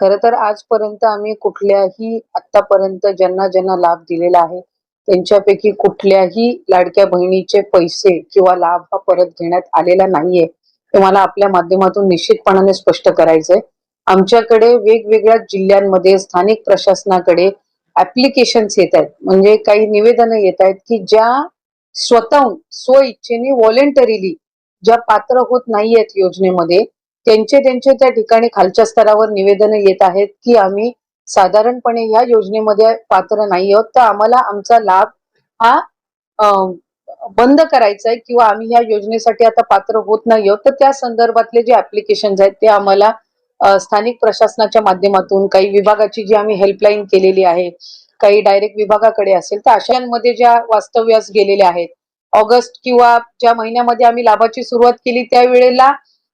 खर तर आजपर्यंत आम्ही कुठल्याही आतापर्यंत ज्यांना ज्यांना लाभ दिलेला आहे त्यांच्यापैकी कुठल्याही लाडक्या बहिणीचे पैसे किंवा लाभ हा परत घेण्यात आलेला नाहीये हे मला आपल्या माध्यमातून निश्चितपणाने स्पष्ट करायचंय. आमच्याकडे वेगवेगळ्या जिल्ह्यांमध्ये स्थानिक प्रशासनाकडे ऍप्लिकेशन्स येत आहेत. म्हणजे काही निवेदनं येत आहेत की ज्या स्वतःहून स्व इच्छेने व्हॉलेंटरीली ज्या पात्र होत नाहीयेत योजनेमध्ये त्यांचे त्यांचे त्या ठिकाणी खालच्या स्तरावर निवेदन येत आहेत की आम्ही साधारणपणे या योजनेमध्ये पात्र नाही आहोत. तर आम्हाला आमचा लाभ हा बंद करायचा आहे किंवा आम्ही या योजनेसाठी आता पात्र होत नाही आहोत. तर त्या संदर्भातले जे ऍप्लिकेशन आहेत ते आम्हाला स्थानिक प्रशासनाच्या माध्यमातून काही विभागाची जी आम्ही हेल्पलाईन केलेली आहे काही डायरेक्ट विभागाकडे असेल तर अशांमध्ये ज्या वास्तव्यास गेलेल्या आहेत ऑगस्ट किंवा ज्या महिन्यामध्ये आम्ही लाभाची सुरुवात केली त्यावेळेला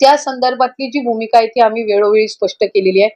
त्या संदर्भातली जी भूमिका आहे ती आम्ही वेळोवेळी स्पष्ट केलेली आहे.